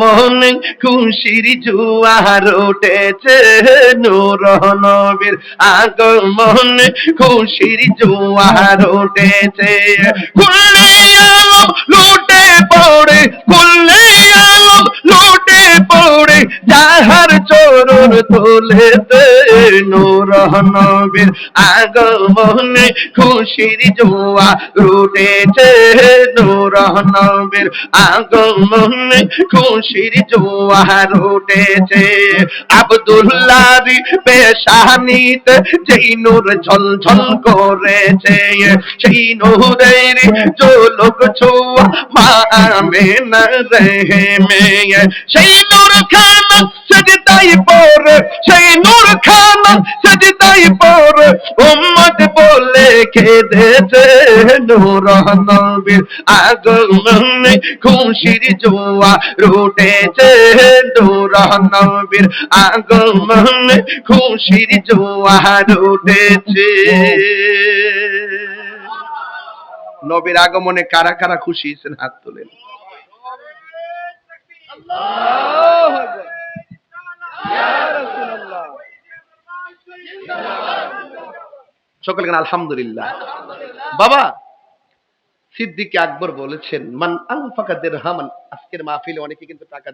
আগমনে খুশির জুয়ার উঠেছে নূর নবীর আগমন। খুশির জুয়ার উঠেছে। খুললে যাহার চরণ তোলেতে নূর নবীর আগমনে খুশির জোয়া রুটেছে নবীর আগমনে খুশির জোয়া রুটেছে। আব্দুল্লাহর পেশানিতে যেই নূর ঝলঝল করেছে, সেই নূরের চোলক ছোয়া মা আমেনা রহে মেয়ে। সেই নূর খানা সজদাই পর, সেই নূর খানা সজদাই পর, উম্মত বলে নূর নবীর আগমনে খুশির জোয়া রুটেছে নূর নবীর খুশির জোয়া রুটেছে। নবীর আগমনে কারা কারা খুশি হয়েছেন? হাত তোলেন। সকল আলহামদুলিল্লাহ? বাবা, সিদ্দিক আকবর বলেছেন, মান আলফাকা দের হামান আজকের মাহফিলে অনেকে কিন্তু টাকা